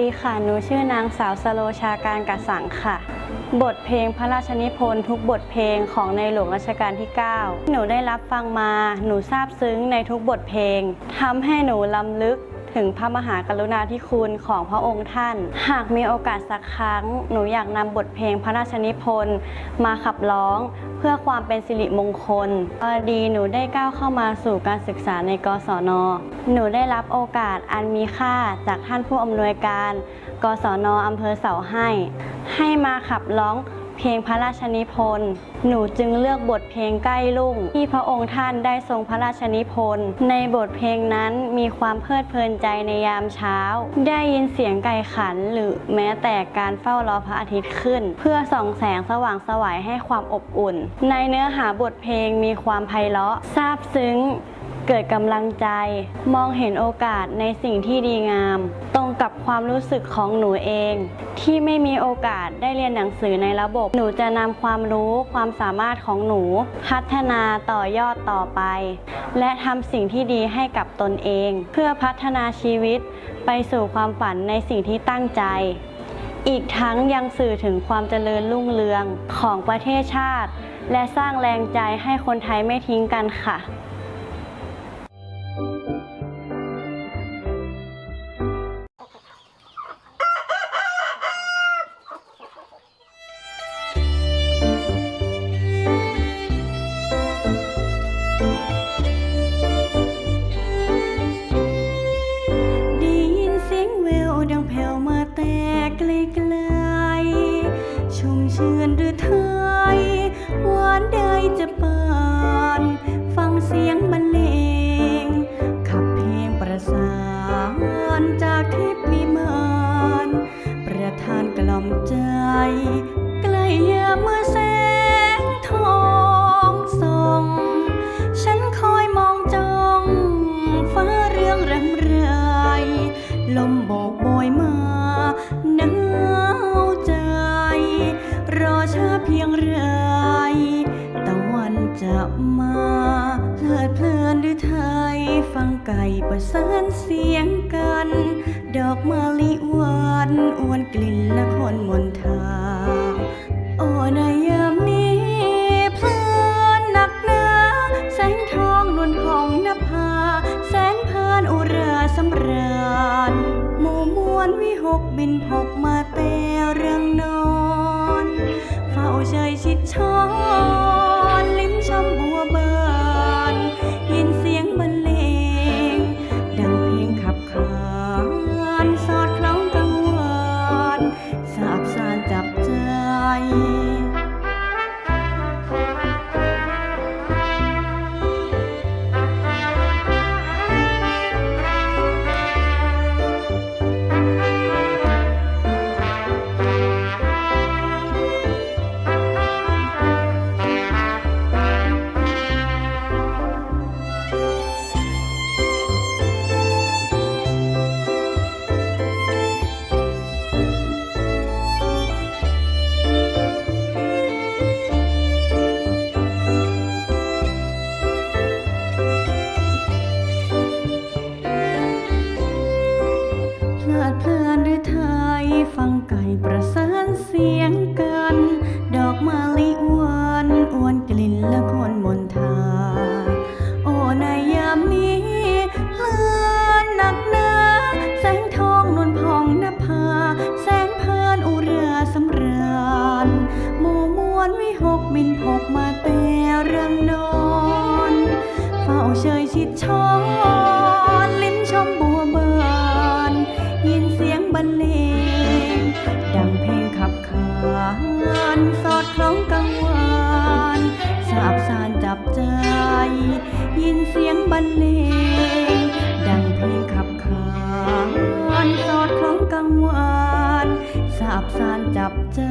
ดีค่ะ หนูชื่อนางสาวสโลชาการกสังค่ะ บทเพลงพระราชนิพนธ์ทุกบทเพลงของในหลวงรัชกาลที่ 9 หนูได้รับฟังมา หนูซาบซึ้งในทุกบทเพลงทำให้หนูลำลึก ถึงพระมหากรุณาธิคุณของพระองค์ท่าน หากมีโอกาสสักครั้ง หนูอยากนำบทเพลงพระราชนิพนธ์มาขับร้องเพื่อความเป็นสิริมงคลพอดีหนูได้ก้าวเข้ามาสู่การศึกษาในกศน หนูได้รับโอกาสอันมีค่าจากท่านผู้อำนวยการ กศนอำเภอเสาให้ ให้มาขับร้อง เพลงพระราชนิพนธ์หนูจึงเลือกบทเพลงใกล้ลุ่ง ที่พระองค์ท่านได้ทรงพระราชนิพนธ์ในบทเพลงนั้นมีความเพลิดเพลินใจในยามเช้า ได้ยินเสียงไก่ขันหรือแม้แต่การเฝ้ารอพระอาทิตย์ขึ้น เพื่อส่องแสงสว่างสวัยให้ความอบอุ่น ในเนื้อหาบทเพลงมีความไพเราะซาบซึ้ง เกิดกำลังใจ มองเห็นโอกาสในสิ่งที่ดีงาม ตรงกับความรู้สึกของหนูเอง ที่ไม่มีโอกาสได้เรียนหนังสือในระบบ หนูจะนำความรู้ความสามารถของหนู พัฒนาต่อยอดต่อไป และทำสิ่งที่ดีให้กับตนเอง เพื่อพัฒนาชีวิต ไปสู่ความฝันในสิ่งที่ตั้งใจอีกทั้งยังสื่อถึงความเจริญรุ่งเรืองของประเทศชาติ และสร้างแรงใจให้คนไทยไม่ทิ้งกันค่ะ ชื่นหรือไทยหวานได้จะปาน ฟังเสียง ไก่ประสานเสียงกัน ดอกมะลิหวานอวนกลิ่นละคนมนทา โอ้ในยามนี้เพลินหนักหนา แสงทองนวลผ่องนภา แสนพานอุราสำราญหมู่มวลวิหกบินพกมาแต่เรื่องนอน เฝ้าเชยชิดช้อน ไก่ประสานเสียงกัน ดอกมะลิหวานอ้วนกลิ่นละคนมนทา โอ้ในยามนี้เพลินหนักหนาแสงทองนวลพองนภา แสนเพลินอุราสำราญหมู่มวลวิหกบินพกมาแต่เรื่องนอน เฝ้าเชยชิดชอาบสานจับใจ ยินเสียงบรรเลง ดังเพลงขับขานสอดคล้องกังวานสาบสานจับใจ